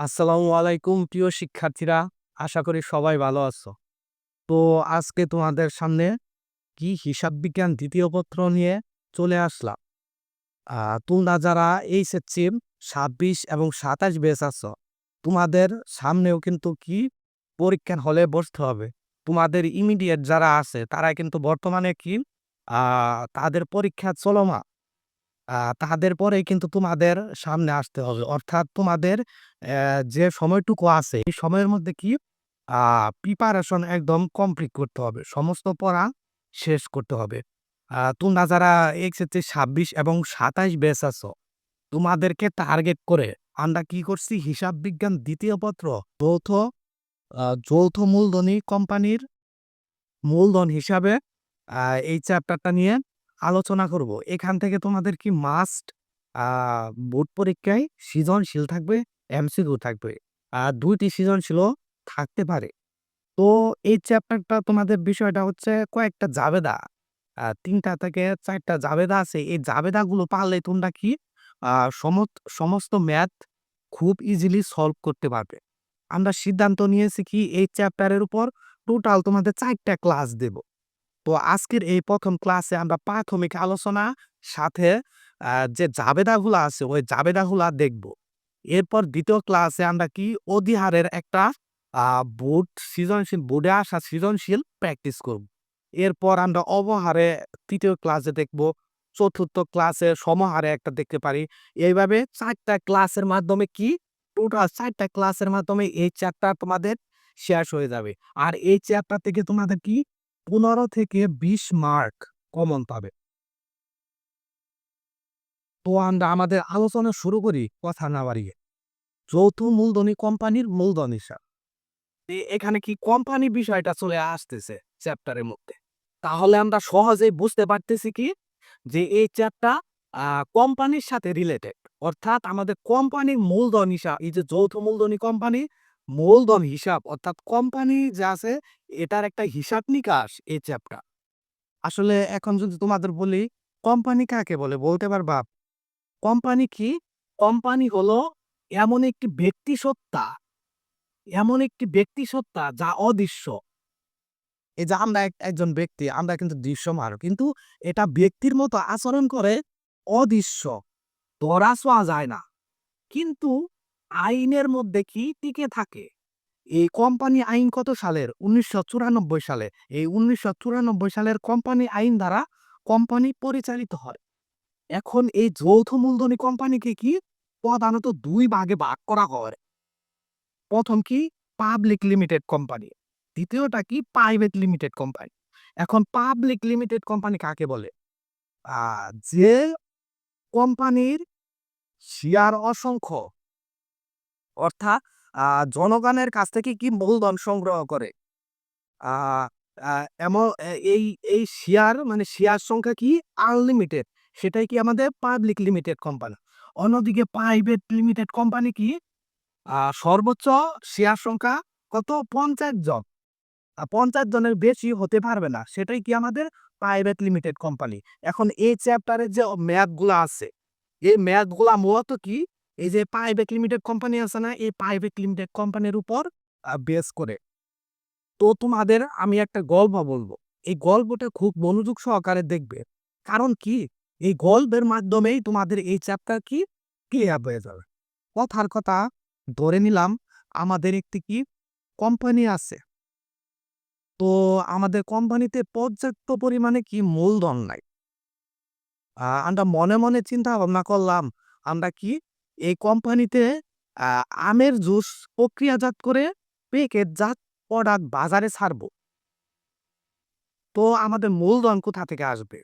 আসসালামু আলাইকুম, প্রিয় শিক্ষার্থীরা। আশা করি সবাই ভালো আছো। তো আজকে তোমাদের সামনে কি হিসাব বিজ্ঞান দ্বিতীয় পত্র নিয়ে চলে আসলাম। তোমরা যারা এইচএসসি ছাব্বিশ এবং সাতাশ বেস আছো, তোমাদের সামনেও কিন্তু কি পরীক্ষার হলে বসতে হবে। তোমাদের ইমিডিয়েট যারা আছে, তারা কিন্তু বর্তমানে কি তাদের পরীক্ষা চলমান। আহ, তাদের পরেই কিন্তু তোমাদের সামনে আসতে হবে। অর্থাৎ তোমাদের যে সময়টুকু আছে এই সময়ের মধ্যে কি প্রিপারেশন একদম কমপ্লিট করতে হবে। সমস্ত পড়া শেষ করতে হবে। তোমরা যারা এক্ষেত্রে ছাব্বিশ এবং সাতাশ বেস আছো তোমাদেরকে টার্গেট করে আমরা কি করছি? হিসাব বিজ্ঞান দ্বিতীয় পত্র যৌথ যৌথ মূলধনী কোম্পানির মূলধন হিসাবে এই চ্যাপ্টারটা নিয়ে আলোচনা করব। এখান থেকে তোমাদের কি মাস্ট বোর্ড পরীক্ষায় সৃজনশীল থাকবে এমসিকিউ থাকবে। আর দুইটি সৃজনশীলও থাকতে পারে। তো এই চ্যাপ্টারটা তোমাদের বিষয়টা হচ্ছে কয়েকটা জাবেদা। তিনটা থেকে চারটা জাবেদা আছে। এই জাবেদাগুলো পারলে তোমরা কি সমস্ত ম্যাথ খুব ইজিলি সলভ করতে পারবে। আমরা সিদ্ধান্ত নিয়েছি কি, এই চ্যাপ্টারের উপর টোটাল তোমাদের চারটা ক্লাস দেব। তো আজকের এই প্রথম ক্লাসে আমরা প্রাথমিক আলোচনা সাথে যে জাবেদাগুলো আছে, ওই জাবেদাগুলা দেখব। এরপর দ্বিতীয় ক্লাসে আমরা কি অধিহারের একটা বোর্ড, সৃজনশীল বোর্ডে আসা সৃজনশীল প্র্যাকটিস করব। এরপর আমরা অবহারে তৃতীয় ক্লাসে দেখব, চতুর্থ ক্লাসে সমহারে একটা দেখতে পারি। এইভাবে চারটা ক্লাসের মাধ্যমে কি? টোটাল চারটা ক্লাসের মাধ্যমে এই চ্যাপ্টার তোমাদের শেষ হয়ে যাবে। আর এই চ্যাপ্টার থেকে তোমাদের কি পনেরো থেকে বিশ মার্ক কমন পাবে। তো আমরা আমাদের আলোচনা শুরু করি কথা না বাড়িয়ে। যৌথ মূলধনী কোম্পানির মূলধন হিসাব। এখানে কি কোম্পানি বিষয়টা চলে আসতেছে চ্যাপ্টারের মধ্যে। তাহলে আমরা সহজেই বুঝতে পারতেছি কি? যে এই চ্যাপ্টার কোম্পানির সাথে রিলেটেড অর্থাৎ আমাদের কোম্পানির মূলধন হিসাব এই যে যৌথ মূলধনী কোম্পানি মূলধন হিসাব অর্থাৎ কোম্পানি যে আছে, এটার একটা হিসাব নিকাশ এই চ্যাপ্টার। আসলে এখন যদি তোমাদের বলি, কোম্পানি কাকে বলে? বলতে পারবা? কোম্পানি কি? কোম্পানি হলো এমন একটি ব্যক্তি সত্তা এমন একটি ব্যক্তি সত্তা যা অদৃশ্য। এই যে আমরা এক- একজন ব্যক্তি, আমরা কিন্তু দৃশ্যমান, কিন্তু এটা ব্যক্তির মতো আচরণ করে অদৃশ্য। ধরা ছোঁয়া যায় না। কিন্তু আইনের মধ্যে কি টিকে থাকে? এই কোম্পানি আইন কত সালের? উনিশশো চুরানব্বই সালে। এই উনিশশো চুরানব্বই সালের কোম্পানি আইন দ্বারা কোম্পানি পরিচালিত হয়। এখন এই যৌথ মূলধনী কোম্পানিকে কি প্রধানত দুই ভাগে ভাগ করা হয়। প্রথম কি পাবলিক লিমিটেড কোম্পানি, দ্বিতীয়টা কি প্রাইভেট লিমিটেড কোম্পানি। এখন পাবলিক লিমিটেড কোম্পানি কাকে বলে? যে কোম্পানির শেয়ার অসংখ্য অর্থাৎ জনগণের কাছ থেকে কি মূলধন সংগ্রহ করে? এই এই শেয়ার মানে শেয়ার সংখ্যা কি? আনলিমিটেড সেটাই কি আমাদের পাবলিক লিমিটেড কোম্পানি অন্যদিকে প্রাইভেট লিমিটেড কোম্পানি কি? সর্বোচ্চ শেয়ার সংখ্যা কত? পঞ্চাশ জন। পঞ্চাশ জনের বেশি হতে পারবে না, সেটাই কি আমাদের প্রাইভেট লিমিটেড কোম্পানি এখন এই চ্যাপ্টারের যে ম্যাথগুলো আছে, এই ম্যাথগুলা মূলত কি? এই যে প্রাইভেট লিমিটেড কোম্পানি আছে না, এই প্রাইভেট লিমিটেড কোম্পানির উপর বেস করে। তো তোমাদের আমি একটা গল্প বলব। এই গল্পটা খুব মনোযোগ সহকারে দেখবে। কারণ কি? এই গল্পের মাধ্যমেই তোমাদের এই চ্যাপ্টার কি ক্লিয়ার হয়ে যাবে। কথার কথা ধরে নিলাম, আমাদের একটি কি কোম্পানি আছে। তো আমাদের কোম্পানিতে পর্যাপ্ত পরিমাণে কি মূলধন নাই। আমরা মনে মনে চিন্তা ভাবনা করলাম, আমরা কি এই কোম্পানিতে আমের জুস, প্রক্রিয়াজাত করে প্যাকেটজাত প্রোডাক্ট বাজারে ছাড়ব। তো আমাদের মূলধন কোথা থেকে আসবে?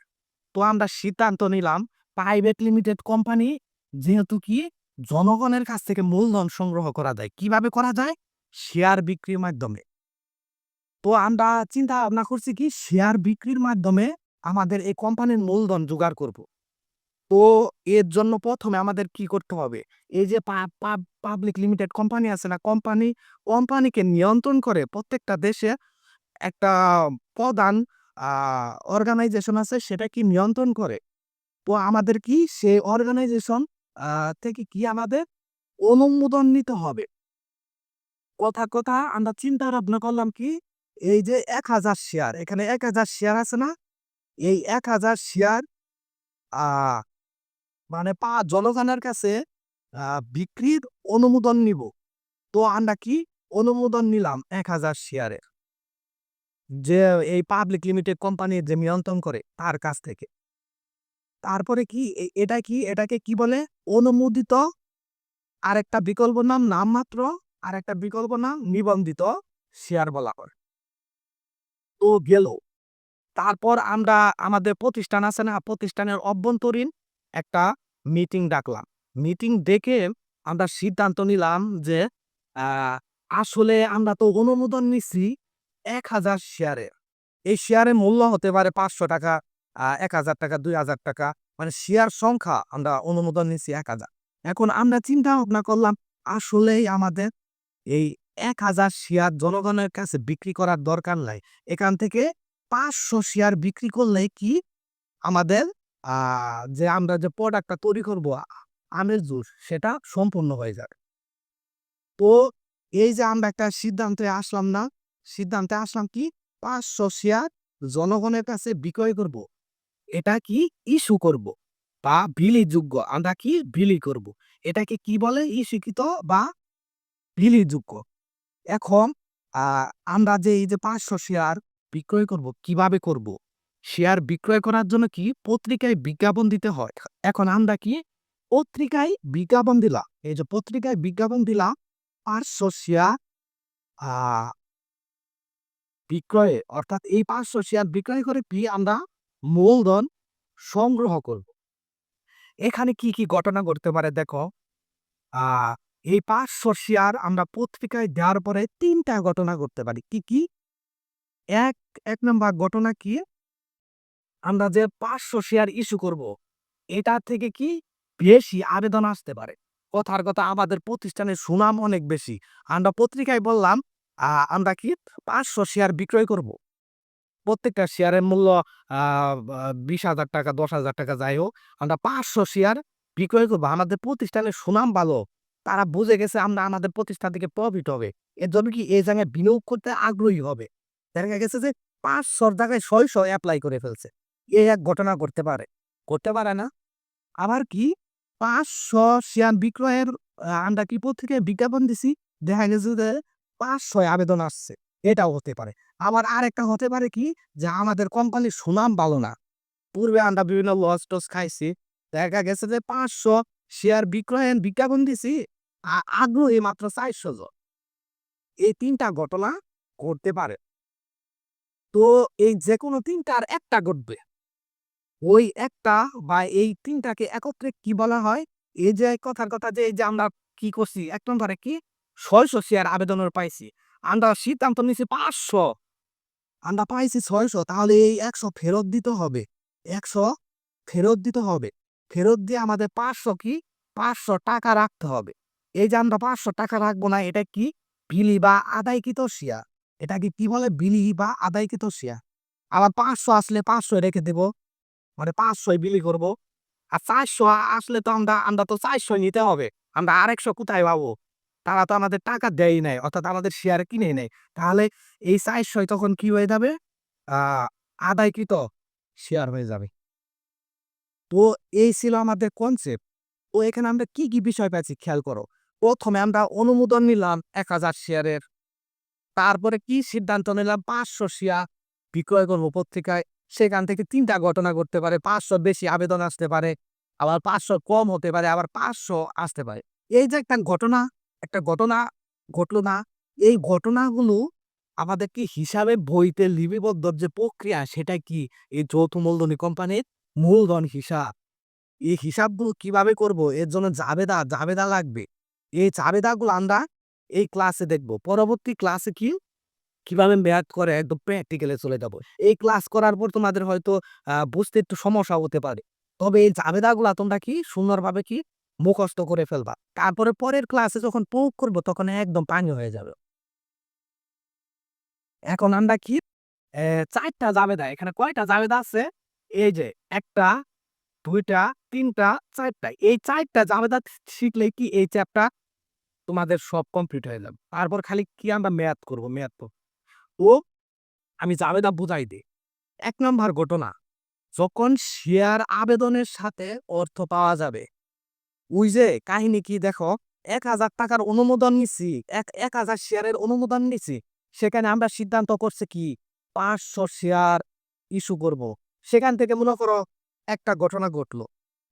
তো আমরা সিদ্ধান্ত নিলাম, প্রাইভেট লিমিটেড কোম্পানি যেহেতু কি, জনগণের কাছ থেকে মূলধন সংগ্রহ করা যায়। কীভাবে করা যায়? শেয়ার বিক্রির মাধ্যমে। তো আমরা চিন্তা ভাবনা করছি কি, শেয়ার বিক্রির মাধ্যমে আমাদের এই কোম্পানির মূলধন জোগাড় করব। তো এর জন্য প্রথমে আমাদের কি করতে হবে? এই যে পাবলিক লিমিটেড কোম্পানি আছে না কোম্পানি কোম্পানিকে নিয়ন্ত্রণ করে প্রত্যেকটা দেশে একটা প্রধান অর্গানাইজেশন আছে সেটা কি নিয়ন্ত্রণ করে। তো আমাদের কি সেই অর্গানাইজেশন থেকে কি আমাদের অনুমোদন নিতে হবে? কথা কথা, আমরা চিন্তা ভাবনা করলাম কি, এই যে এক হাজার শেয়ার এখানে এক হাজার শেয়ার আছে না? এই এক হাজার শেয়ার আহ মানে পা জনগণের কাছে বিক্রির অনুমোদন নিব। তো আমরা কি অনুমোদন নিলাম এক হাজার শেয়ারের যে এই পাবলিক লিমিটেড কোম্পানি যে নিয়ন্ত্রণ করে তার কাছ থেকে। তারপরে কি এটা কি, এটাকে কি বলে? অনুমোদিত আরেকটা বিকল্প নাম নামমাত্র আর একটা বিকল্প নাম, নিবন্ধিত শেয়ার বলা হয়। তো গেল। তারপর আমরা, আমাদের প্রতিষ্ঠান আছে না, প্রতিষ্ঠানের অভ্যন্তরীণ একটা মিটিং ডাকলাম। মিটিং ডেকে আমরা সিদ্ধান্ত নিলাম যে আসলে আমরা তো অনুমোদন নিছি এক হাজার শেয়ারের এই শেয়ারের মূল্য হতে পারে পাঁচশো টাকা এক হাজার টাকা, দুই হাজার টাকা। মানে শেয়ার সংখ্যা আমরা অনুমোদন নিছি এক হাজার। এখন আমরা চিন্তা ভাবনা করলাম, আসলেই আমাদের এই এক হাজার শেয়ার জনগণের কাছে বিক্রি করার দরকার নাই। এখান থেকে পাঁচশো শেয়ার বিক্রি করলে কি আমাদের যে আমরা যে প্রোডাক্টটা তৈরি করব আমের জুস সেটা সম্পূর্ণ হয়ে যাবে। তো এই যে আমরা একটা সিদ্ধান্তে আসলাম না সিদ্ধান্তে আসলাম কি? পাঁচশো শেয়ার জনগণের কাছে বিক্রয় করব। এটা কি ইস্যু করব বা বিলিযোগ্য? আমরা কি বিলি করব? এটাকে কি বলে? ইস্যুকৃত বা বিলিযোগ্য? এখন আহ, আমরা যে এই যে পাঁচশো শেয়ার বিক্রয় করব কীভাবে করব? শেয়ার বিক্রয় করার জন্য কি পত্রিকায় বিজ্ঞাপন দিতে হয়? এখন আমরা কি পত্রিকায় বিজ্ঞাপন দিলাম? এই যে পত্রিকায় বিজ্ঞাপন দিলাম, পাঁচশো শেয়ার বিক্রয়ে, অর্থাৎ এই পাঁচশো শেয়ার বিক্রয় করে কি আমরা মূলধন সংগ্রহ করব? এখানে কি কি ঘটনা ঘটতে পারে দেখো। এই পাঁচশো শেয়ার আমরা পত্রিকায় দেওয়ার পরে তিনটা ঘটনা ঘটতে পারি। কি কি? এক এক নম্বর ঘটনা কি? আমরা যে পাঁচশো শেয়ার ইস্যু করব। এটা থেকে কি বেশি আবেদন আসতে পারে। কথার কথা আমাদের প্রতিষ্ঠানের সুনাম অনেক বেশি। আমরা পত্রিকায় বললাম আমরা কি পাঁচশো শেয়ার বিক্রয় করব? প্রত্যেকটা শেয়ারের মূল্য বিশ হাজার টাকা, দশ হাজার টাকা যাই হোক, আমরা পাঁচশো শেয়ার বিক্রয় করব। আমাদের প্রতিষ্ঠানের সুনাম ভালো। তারা বুঝে গেছে আমরা আমাদের প্রতিষ্ঠান থেকে প্রফিট হবে। এর জন্য কি এই জায়গায় বিনিয়োগ করতে আগ্রহী হবে? দেখা গেছে যে পাঁচশোর জায়গায় ছয়শো অ্যাপ্লাই করে ফেলছে। এই এক ঘটনা করতে পারে। করতে পারে না। আবার কি? পাঁচশো শেয়ার বিক্রয়ের আমরা কি পত্রিকায় বিজ্ঞাপন দিছি? দেখা গেছে যে পাঁচশো আবেদন আসছে। এটাও হতে পারে। আবার আরেকটা হতে পারে কি? যে আমাদের কোম্পানির সুনাম ভালো না। পূর্বে আমরা বিভিন্ন লস টস খাইছি। দেখা গেছে যে পাঁচশো শেয়ার বিক্রয়ের বিজ্ঞাপন দিছি। আগ্রহী মাত্র চারশো জন। এই তিনটা ঘটনা ঘটতে পারে। তো এই যে কোনো তিনটার একটা ঘটবে। ওই একটা বা এই তিনটাকে একত্রে কি বলা হয়? এই যে কথার কথা যে, এই যে আমরা কি করছি? এক নম্বরে কি? ছয়শো শেয়ার আবেদনের পাইছি। আমরা সিদ্ধান্ত নিছি পাঁচশো। আমরা পাইছি ছয়শো, তাহলে এই একশো ফেরত দিতে হবে। একশো ফেরত দিতে হবে। ফেরত দিয়ে আমাদের পাঁচশো কি? পাঁচশো টাকা রাখতে হবে। এই যে আমরা পাঁচশো টাকা রাখব না, এটা কি? বিলি বা আদায়কৃত শেয়ার এটাকে কি বলে? বিলি বা আদায়কৃত শেয়ার আবার পাঁচশো আসলে পাঁচশো রেখে দেবো। মানে পাঁচশোয় বিলি করব। আর চারশো আসলে তো আমরা আমরা তো চারশো নিতে হবে। আমরা আরেকশো কোথায় পাবো? তারা তো আমাদের টাকা দেয় নাই, অর্থাৎ আমাদের শেয়ার কিনে নেয় তাহলে এই চারশোয় তখন কি হয়ে যাবে? আদায়কৃত শেয়ার হয়ে যাবে। তো এই ছিল আমাদের কনসেপ্ট তো এখানে আমরা কি কি বিষয় পাচ্ছি খেয়াল করো? প্রথমে আমরা অনুমোদন নিলাম এক হাজার শেয়ারের তারপরে কি সিদ্ধান্ত নিলাম? পাঁচশো শেয়ার বিক্রয় করব পত্রিকায়। সেখান থেকে তিনটা ঘটনা ঘটতে পারে। পাঁচশো বেশি আবেদন আসতে পারে, আবার পাঁচশো কম হতে পারে, আবার পাঁচশো আসতে পারে। এই যে একটা ঘটনা একটা ঘটনা ঘটলো না, এই ঘটনাগুলো আমাদের কি হিসাবে বইতে লিপিবদ্ধ যে প্রক্রিয়া সেটা কি? এই যৌথ মূলধনী কোম্পানির মূলধন হিসাব। এই হিসাবগুলো কীভাবে করব? এর জন্য জাবেদা জাবেদা লাগবে। এই জাবেদাগুলো আমরা এই ক্লাসে দেখব। পরবর্তী ক্লাসে কি কীভাবে ম্যাথ করে একদম প্র্যাকটিক্যালে চলে যাব? এই ক্লাস করার পর তোমাদের হয়তো বুঝতে একটু সমস্যা হতে পারে। তবে এই জাবেদাগুলা তোমরা কি সুন্দরভাবে কি মুখস্থ করে ফেলবা? তারপরে পরের ক্লাসে যখন প্রয়োগ করব, তখন একদম পানি হয়ে যাবে। এখন আমরা কি চারটা জাবেদা এখানে কয়টা জাবেদা আছে? এই যে একটা, দুইটা, তিনটা, চারটা। এই চারটা জাবেদা শিখলে কি এই চ্যাপটা তোমাদের সব কমপ্লিট হয়ে যাবে। তারপর খালি কি আমরা ম্যাথ করব ম্যাথ তো আমি জাবেদা বুঝাই দিই। এক নম্বর ঘটনা, যখন শেয়ার আবেদনের সাথে অর্থ পাওয়া যাবে, ওই যে কাহিনী কি দেখো, এক হাজার টাকার অনুমোদন নিছি, এক এক হাজার শেয়ারের অনুমোদন নিছি, সেখানে আমরা সিদ্ধান্ত করছে কি, পাঁচশো শেয়ার ইস্যু করব। সেখান থেকে মনে করো একটা ঘটনা ঘটলো,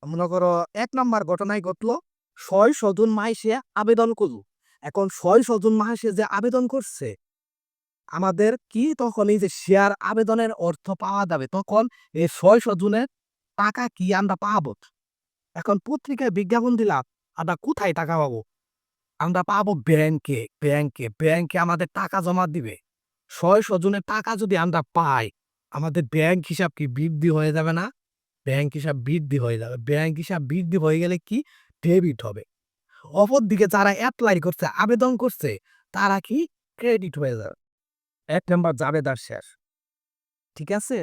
মনে করো এক নম্বর ঘটনায় ঘটলো ছয় জন মাইসে আবেদন করল। এখন ছয় জন মাসে যে আবেদন করছে আমাদের কি তখন এই যে শেয়ার আবেদনের অর্থ পাওয়া যাবে? তখন এই ছয় জনের টাকা কি আমরা পাবো? এখন পত্রিকায় বিজ্ঞাপন দিলাম, আমরা কোথায় টাকা পাবো? আমরা পাবো ব্যাংকে ব্যাংকে ব্যাংকে আমাদের টাকা জমা দিবে। ছয় জনের টাকা যদি আমরা পাই, আমাদের ব্যাংক হিসাব কি বৃদ্ধি হয়ে যাবে না? ব্যাংক হিসাব বৃদ্ধি হয়ে যাবে। ব্যাংক হিসাব বৃদ্ধি হয়ে গেলে কি? ডেবিট হবে। অপর দিকে যারা অ্যাপ্লাই করছে, আবেদন করছে, তারা কি? ক্রেডিট হয়ে যাবে। এক নাম্বার জাবেদার শেষ ঠিক আছে?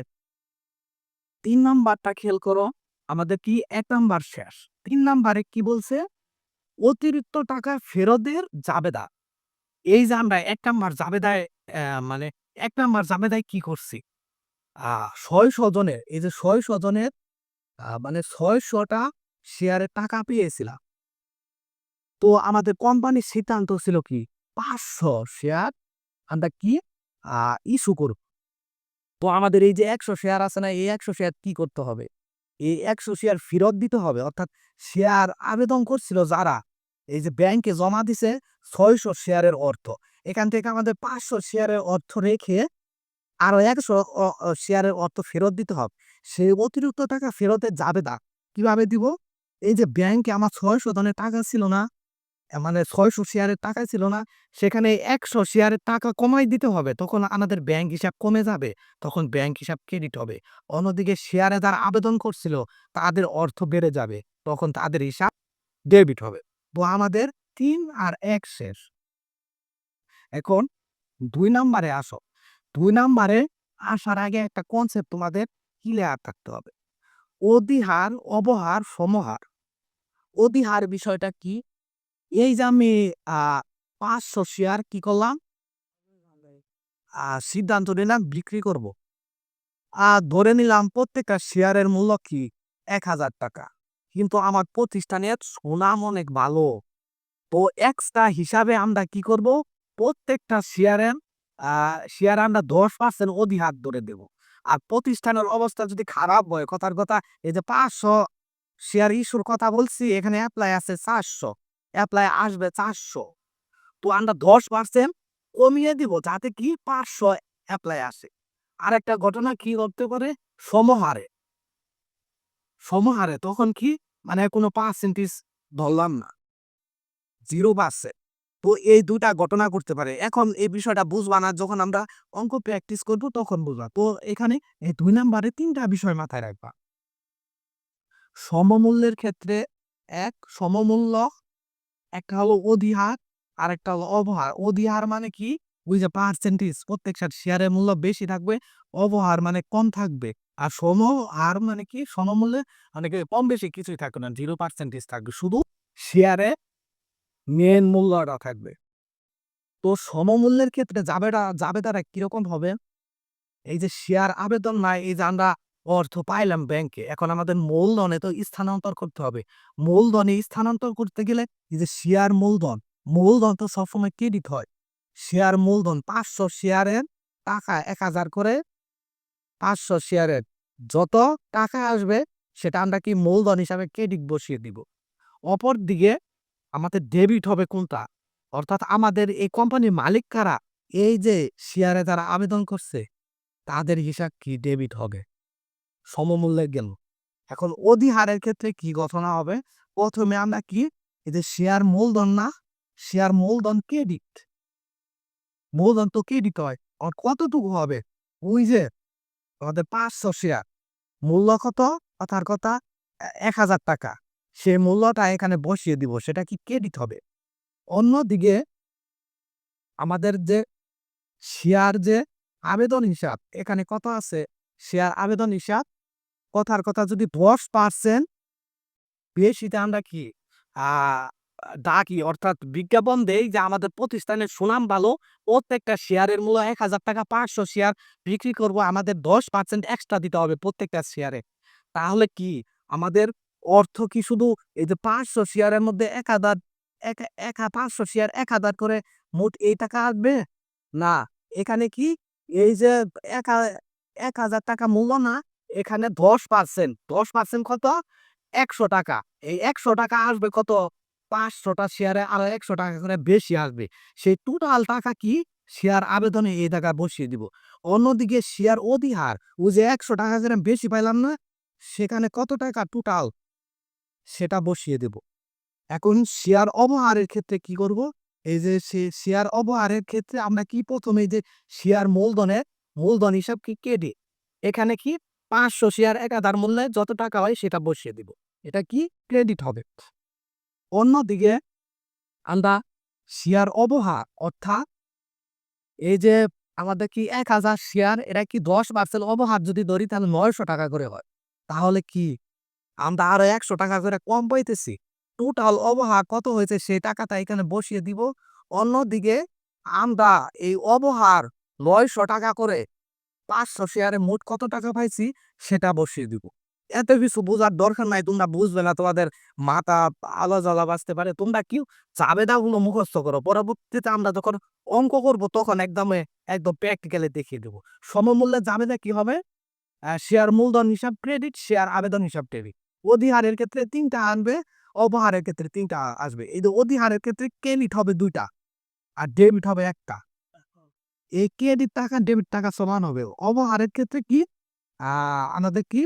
তিন নাম্বারটা খেয়াল করো, আমাদের কি এক নাম্বার শেষ তিন নাম্বারে কি বলছে? অতিরিক্ত টাকা ফেরতের জাবেদা। এই যে আমরা এক নাম্বার জাবেদায় মানে এক নাম্বার জাবেদায় কি করছি? ছয় স্বজনের এই যে ছয় স্বজনের মানে ছয়শটা শেয়ারের টাকা পেয়েছিলাম। তো আমাদের কোম্পানির সিদ্ধান্ত ছিল কি? পাঁচশো শেয়ার আমরা কি ইস্যু করব তো আমাদের এই যে একশো শেয়ার আছে না, এই একশো শেয়ার কি করতে হবে? এই একশো শেয়ার ফেরত দিতে হবে? অর্থাৎ শেয়ার আবেদন করছিল যারা? এই যে ব্যাংকে জমা দিছে ছয়শো শেয়ারের অর্থ। এখান থেকে আমাদের পাঁচশো শেয়ারের অর্থ রেখে আরও একশো শেয়ারের অর্থ ফেরত দিতে হবে। সেই অতিরিক্ত টাকা ফেরতের যাবে না। কীভাবে দিব? এই যে ব্যাংকে আমার ছয়শো ধনের টাকা ছিল না মানে ছয়শো শেয়ারের টাকা ছিল না। সেখানে একশো শেয়ারের টাকা কমাই দিতে হবে, তখন আমাদের ব্যাংক হিসাব কমে যাবে, তখন ব্যাংক হিসাব ক্রেডিট হবে। অন্যদিকে শেয়ারে যারা আবেদন করছিল, তাদের অর্থ বেড়ে যাবে, তখন তাদের হিসাব ডেবিট হবে। তো আমাদের তিন আর এক শেষ। এখন দুই নাম্বারে আসো। দুই নাম্বারে আসার আগে একটা কনসেপ্ট তোমাদের ক্লিয়ার থাকতে হবে। অধিহার, অবহার, সমহার। অধিহার বিষয়টা কি? এই যে আমি পাঁচশো শেয়ার কি করলাম? সিদ্ধান্ত নিলাম বিক্রি করব। আর ধরে নিলাম প্রত্যেকটা শেয়ারের মূল্য কি? এক হাজার টাকা। কিন্তু আমার প্রতিষ্ঠানের সুনাম অনেক ভালো। তো এক্সট্রা হিসাবে আমরা কি করব? প্রত্যেকটা শেয়ারের শেয়ার আমরা দশ পার্সেন্ট অধিহার ধরে দেব। আর প্রতিষ্ঠানের অবস্থা যদি খারাপ হয়, কথার কথা, এই যে পাঁচশো শেয়ার ইস্যুর কথা বলছি, এখানে অ্যাপ্লাই আছে চারশো অ্যাপ্লাই আসবে চারশো। তো আমরা দশ পার্সেন্ট কমিয়ে দিব যাতে কি পাঁচশো অ্যাপ্লাই আসে। আর একটা ঘটনা কি করতে পারে? সমহারে। সমহারে তখন কি? মানে কোনো পার্সেন্টেজ ধরলাম না। জিরো পার্সেন্ট তো এই দুটা ঘটনা করতে পারে। এখন এই বিষয়টা বুঝবা না, যখন আমরা অঙ্ক প্র্যাকটিস করব তখন বুঝবা। তো এখানে এই দুই নাম্বারে তিনটা বিষয় মাথায় রাখবা। সমমূল্যের ক্ষেত্রে এক, সমমূল্য একটা হলো অধিহার আর একটা হলো অবহার। অধিহার মানে কি? ওই যে পার্সেন্টেজ প্রত্যেকটা শেয়ারের মূল্য বেশি থাকবে, অবহার মানে কম থাকবে। আর সমহার মানে কি? সমমূল্যে মানে কি? কম বেশি কিছুই থাকবে না জিরো পার্সেন্টেজ থাকবে। শুধু শেয়ারে মেন মূল্যটা থাকবে। তো সমমূল্যের ক্ষেত্রে যাবেটা যাবে তারা কীরকম হবে? এই যে শেয়ার আবেদন নাই, এই যে আমরা অর্থ পাইলাম ব্যাংকে এখন আমাদের মূলধনে তো স্থানান্তর করতে হবে। মূলধনে স্থানান্তর করতে গেলে এই যে শেয়ার মূলধন মূলধন তো সবসময় ক্রেডিট হয়। শেয়ার মূলধন পাঁচশো শেয়ারের টাকা, এক হাজার করে পাঁচশো শেয়ারের যত টাকা আসবে, সেটা আমরা কি মূলধন হিসাবে ক্রেডিট বসিয়ে দিব। অপর দিকে আমাদের ডেবিট হবে কোনটা? অর্থাৎ আমাদের এই কোম্পানির মালিক কারা? এই যে শেয়ারে যারা আবেদন করছে, তাদের হিসাব কি ডেবিট হবে? সমমূল্যে গেল। এখন অধিহারের ক্ষেত্রে কি ঘটনা হবে? প্রথমে আমরা কি? এই যে শেয়ার মূলধন না? শেয়ার মূলধন ক্রেডিট মূলধন তো ক্রেডিট হয়। আর কতটুকু হবে? ওই যে আমাদের পাঁচশো শেয়ার। মূল্য কত? কথার কথা এক হাজার টাকা। সেই মূল্যটা এখানে বসিয়ে দিব। সেটা কি ক্রেডিট হবে? অন্যদিকে আমাদের যে শেয়ার যে আবেদন হিসাব, এখানে কত আছে? শেয়ার আবেদন হিসাব। কথার কথা যদি দশ পার্সেন্ট বেশিতে আমরা কি ডাকি অর্থাৎ বিজ্ঞাপন দেই যে আমাদের প্রতিষ্ঠানের সুনাম ভালো, প্রত্যেকটা শেয়ারের মূল্য এক হাজার টাকা পাঁচশো শেয়ার বিক্রি করব, আমাদের দশ পার্সেন্ট এক্সট্রা দিতে হবে প্রত্যেকটা শেয়ারে। তাহলে কি, আমাদের অর্থ কি শুধু এই যে পাঁচশো শেয়ারের মধ্যে এক হাজার, এক এক, পাঁচশো শেয়ার এক হাজার করে মোট এই টাকা আসবে? না, এখানে কি, এই যে এক এক হাজার টাকা মূল্য না, এখানে দশ পার্সেন্ট দশ পার্সেন্ট কত? একশো টাকা। এই একশো টাকা আসবে কত? পাঁচশোটা শেয়ারে আরও একশো টাকা করে বেশি আসবে। সেই টোটাল টাকা কি? শেয়ার আবেদনে এই টাকা বসিয়ে দিব। অন্যদিকে শেয়ার অধিহার, ও যে একশো টাকা করে বেশি পাইলাম না, সেখানে কত টাকা টোটাল সেটা বসিয়ে দেব। এখন শেয়ার অবহারের ক্ষেত্রে কি করব? এই যে সে শেয়ার অবহারের ক্ষেত্রে আমরা কি প্রথমে যে শেয়ার মূলধনের মূলধন হিসাব কি কেটে? এখানে কি পাঁচশো শেয়ার এক হাজার মূল্যে যত টাকা হয় সেটা বসিয়ে দিব। এটা কি ক্রেডিট হবে? অন্যদিকে আমরা শেয়ার অবহার, অর্থাৎ এই যে আমাদের কি এক হাজার শেয়ার এটা কি দশ পার্সেন্ট অবহার যদি ধরি তাহলে নয়শো টাকা করে হয়। তাহলে কি আমরা আরও একশো টাকা করে কম পাইতেছি? টোটাল অবহার কত হয়েছে সেই টাকাটা এখানে বসিয়ে দিব। অন্যদিকে আমরা এই অবহার নয়শো টাকা করে পাঁচশো শেয়ারে মোট কত টাকা পাইছি সেটা বসিয়ে দিব। এত কিছু বোঝার দরকার নাই, তোমরা বুঝবে না তোমাদের মাথা আলো জ্বালা বাঁচতে পারে। তোমরা কি চাবেদাগুলো মুখস্থ করো? পরবর্তীতে আমরা যখন অঙ্ক করব তখন একদম একদম প্র্যাকটিক্যালি দেখিয়ে দেবো। সমমূল্যের জাবেদা কি হবে? শেয়ার মূলধন হিসাব ক্রেডিট শেয়ার আবেদন হিসাব ডেবিট অধিহারের ক্ষেত্রে তিনটা আনবে অবহারের ক্ষেত্রে তিনটা আসবে। এই অধিহারের ক্ষেত্রে ক্রেডিট হবে দুইটা, আর ডেবিট হবে একটা। এই ক্রেডিট টাকা, ডেবিট টাকা সমান হবে? অবহারের ক্ষেত্রে কি? আমাদের কি?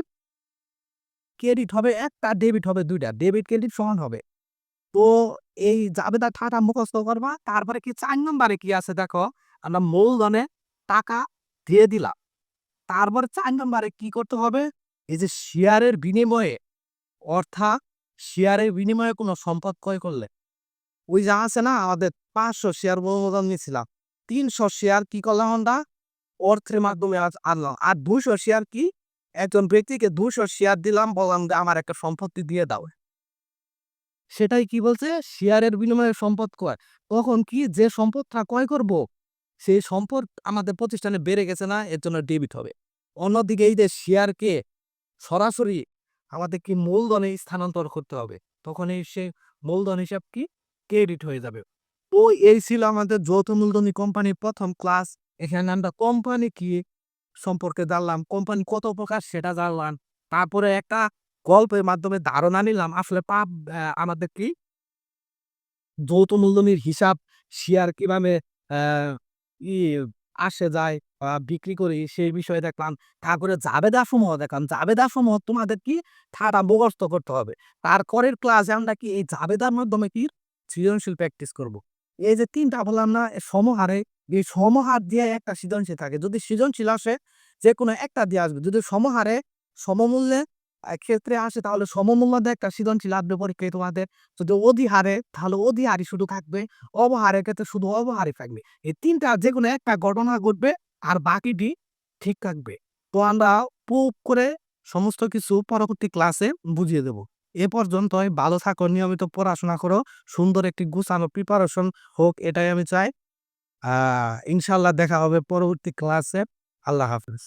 ক্রেডিট হবে একটা, ডেবিট হবে দুইটা, ডেবিট, ক্রেডিট সমান হবে। তো এই জাবেদা ঠাটা মুখস্থ করবা, তারপরে কি চার নম্বরে কি আছে দেখো? আমরা মূলধনে টাকা দিয়ে দিলাম। তারপরে চার নম্বরে কি করতে হবে? এই যে শেয়ারের বিনিময়ে, অর্থাৎ শেয়ারের বিনিময়ে কোনো সম্পদ ক্রয় করলে। ওই যা আছে না, আমাদের পাঁচশো শেয়ার অনুমোদন নিয়েছিলাম। তিনশো শেয়ার কি করলাম আমরা? অর্থের মাধ্যমে আজ আনলাম। আর দুশো শেয়ার কি? একজন ব্যক্তিকে দুশো শেয়ার দিলাম, বললাম যে আমার একটা সম্পত্তি দিয়ে দাও। সেটাই কি বলছে? শেয়ারের বিনিময়ে সম্পদ ক্রয় তখন কি যে সম্পদটা ক্রয় করব, সেই সম্পদ আমাদের প্রতিষ্ঠানে বেড়ে গেছে না, এর জন্য ডেবিট হবে। অন্যদিকে এই যে শেয়ারকে সরাসরি আমাদের কি মূলধনে স্থানান্তর করতে হবে? তখন এই সে মূলধন হিসাব কি? ক্রেডিট হয়ে যাবে। তো এই ছিল আমাদের যৌথ মূলধনী কোম্পানির প্রথম ক্লাস এখানে আমরা কোম্পানি কি সম্পর্কে জানলাম কোম্পানি কত প্রকার সেটা জানলাম। তারপরে একটা গল্পের মাধ্যমে ধারণা নিলাম, আসলে পাপ আমাদের কি? যৌথ মূলধনির হিসাব শেয়ার কীভাবে ই আসে, যায় বিক্রি করি, সেই বিষয়ে দেখলাম। তারপরে জাবেদা সমূহ দেখলাম। জাবেদা সমূহ তোমাদের কি ঠাটা মুখস্থ করতে হবে। তারপরের ক্লাসে আমরা কি এই জাবেদার মাধ্যমে কি সৃজনশীল প্র্যাকটিস করব। এই যে তিনটা বললাম না সমহারে, এই সমহার দিয়ে একটা সৃজনশীল থাকে। যদি সৃজনশীল আসে যে কোনো একটা দিয়ে আসবে। যদি সমহারে সমমূল্যে ক্ষেত্রে আসে, তাহলে সমমূল্য দিয়ে একটা সৃজনশীল আসবে পরীক্ষায় তোমাদের যদি অধিহারে, তাহলে অধিহারি শুধু থাকবে। অবহারের ক্ষেত্রে শুধু অবহারই থাকবে। এই তিনটা যে কোনো একটা ঘটনা ঘটবে আর বাকিটি ঠিক থাকবে। তো আমরা প্রুভ করে সমস্ত কিছু পরবর্তী ক্লাসে বুঝিয়ে দেব। এ পর্যন্তই। ভালো থাকো, নিয়মিত পড়াশোনা করো, সুন্দর একটি গুছানো প্রিপারেশন হোক, এটাই আমি চাই। আহ ইনশাল্লাহ দেখা হবে পরবর্তী ক্লাসে আল্লাহ হাফিজ।